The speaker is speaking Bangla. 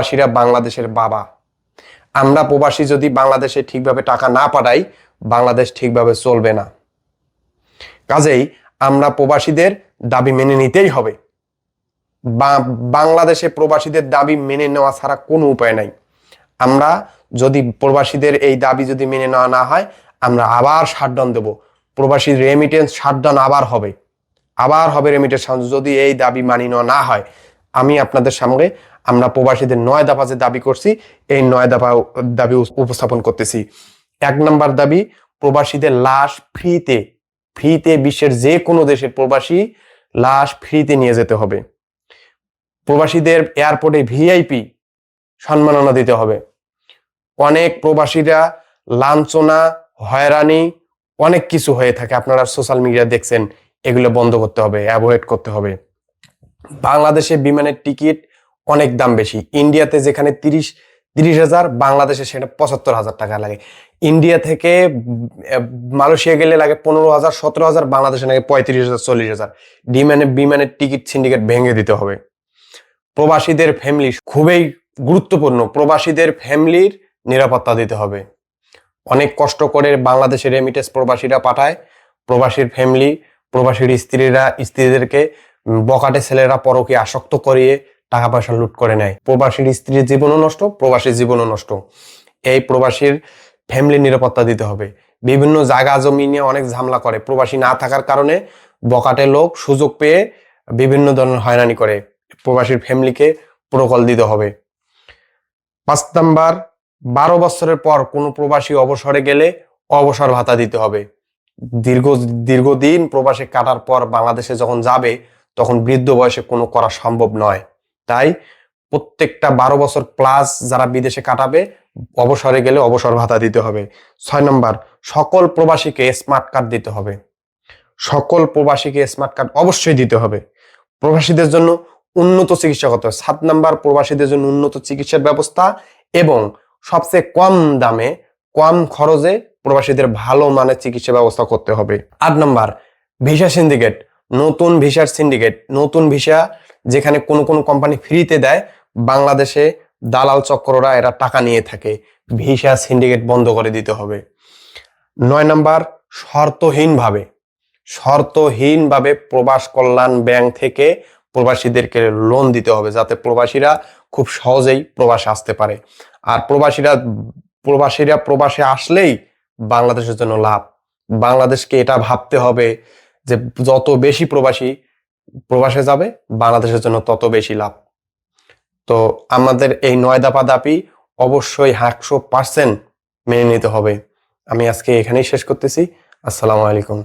প্রবাসীরা বাংলাদেশের বাবা। আমরা প্রবাসী যদি বাংলাদেশে ঠিকভাবে টাকা না পাঠাই, বাংলাদেশ ঠিকভাবে চলবে না। কাজেই আমরা প্রবাসীদের দাবি মেনে নিতেই হবে। বাংলাদেশে প্রবাসীদের দাবি মেনে নেওয়া ছাড়া কোনো উপায় নাই। আমরা যদি প্রবাসীদের এই দাবি যদি মেনে নেওয়া না হয়, আমরা আবার শাটডাউন দেব। প্রবাসী রেমিটেন্স শাটডাউন আবার হবে। আবার হবে রেমিটেন্স যদি এই দাবি মানি নেওয়া না হয়, আমি আপনাদের সামনে আমরা প্রবাসীদের নয় দফা যে দাবি করছি, এই নয় দফা দাবি উপস্থাপন করতেছি। এক নম্বর দাবি, প্রবাসীদের লাশ ফ্রিতে ফ্রিতে বিশ্বের যে কোনো দেশের প্রবাসী লাশ ফ্রিতে নিয়ে যেতে হবে। প্রবাসীদের এয়ারপোর্টে ভিআইপি সম্মাননা দিতে হবে। অনেক প্রবাসীরা লাঞ্ছনা, হয়রানি, অনেক কিছু হয়ে থাকে। আপনারা সোশ্যাল মিডিয়া দেখছেন, এগুলো বন্ধ করতে হবে, অ্যাভয়েড করতে হবে। বাংলাদেশে বিমানের টিকিট অনেক দাম বেশি। ইন্ডিয়াতে যেখানে তিরিশ তিরিশ হাজার, বাংলাদেশে সেটা পঁচাত্তর হাজার টাকা লাগে। ইন্ডিয়া থেকে মালয়েশিয়া গেলে লাগে পনেরো হাজার, সতেরো হাজার, বাংলাদেশে লাগে পঁয়ত্রিশ হাজার, চল্লিশ হাজার। বিমানে বিমানের টিকিট সিন্ডিকেট ভেঙে দিতে হবে। প্রবাসীদের ফ্যামিলি খুবই গুরুত্বপূর্ণ। প্রবাসীদের ফ্যামিলির নিরাপত্তা দিতে হবে। অনেক কষ্ট করে বাংলাদেশের রেমিটেন্স প্রবাসীরা পাঠায়। প্রবাসীর ফ্যামিলি প্রবাসীর স্ত্রীরা, স্ত্রীদেরকে বকাটে ছেলেরা পরকে আসক্ত করিয়ে টাকা পয়সা লুট করে নেয়। প্রবাসীর স্ত্রীর জীবনও নষ্ট, প্রবাসীর জীবনও নষ্ট। এই প্রবাসীর ফ্যামিলি নিরাপত্তা দিতে হবে। বিভিন্ন জায়গা জমি নিয়ে অনেক ঝামেলা করে। প্রবাসী না থাকার কারণে বকাটে লোক সুযোগ পেয়ে বিভিন্ন ধরনের হয়রানি করে। প্রবাসীর ফ্যামিলিকে প্রোকল দিতে হবে। পাঁচ নাম্বার, বারো বছরের পর কোনো প্রবাসী অবসরে গেলে অবসর ভাতা দিতে হবে। দীর্ঘ, দীর্ঘদিন প্রবাসে কাটার পর বাংলাদেশে যখন যাবে, তখন বৃদ্ধ বয়সে কোনো করা সম্ভব নয়। তাই প্রত্যেকটা বারো বছর প্লাস যারা বিদেশে কাটাবে, অবসরে গেলে অবসর ভাতা দিতে হবে। ছয় নম্বর, সকল প্রবাসীকে স্মার্ট কার্ড দিতে হবে। সকল প্রবাসীকে স্মার্ট কার্ড অবশ্যই দিতে হবে। প্রবাসীদের জন্য উন্নত চিকিৎসা করতে হবে। সাত নাম্বার, প্রবাসীদের জন্য উন্নত চিকিৎসার ব্যবস্থা এবং সবচেয়ে কম দামে, কম খরচে প্রবাসীদের ভালো মানের চিকিৎসা ব্যবস্থা করতে হবে। আট নাম্বার, ভিসা সিন্ডিকেট নতুন ভিসার সিন্ডিকেট নতুন ভিসা যেখানে কোনো কোনো কোম্পানি ফ্রিতে দেয়, বাংলাদেশে দালাল চক্ররা এরা টাকা নিয়ে থাকে, ভিসা সিন্ডিকেট বন্ধ করে দিতে হবে। নয় নাম্বার, শর্তহীনভাবে শর্তহীনভাবে প্রবাস কল্যাণ ব্যাংক থেকে প্রবাসীদেরকে লোন দিতে হবে যাতে প্রবাসীরা খুব সহজেই প্রবাসে আসতে পারে। আর প্রবাসীরা প্রবাসীরা প্রবাসে আসলেই বাংলাদেশের জন্য লাভ। বাংলাদেশকে এটা ভাবতে হবে যে যত বেশি প্রবাসী প্রবাসে যাবে, বাংলাদেশের জন্য তত বেশি লাভ। তো আমাদের এই নয় দাপা দাপি অবশ্যই একশো পার্সেন্ট মেনে নিতে হবে। আমি আজকে এখানেই শেষ করতেছি। আসসালামু আলাইকুম।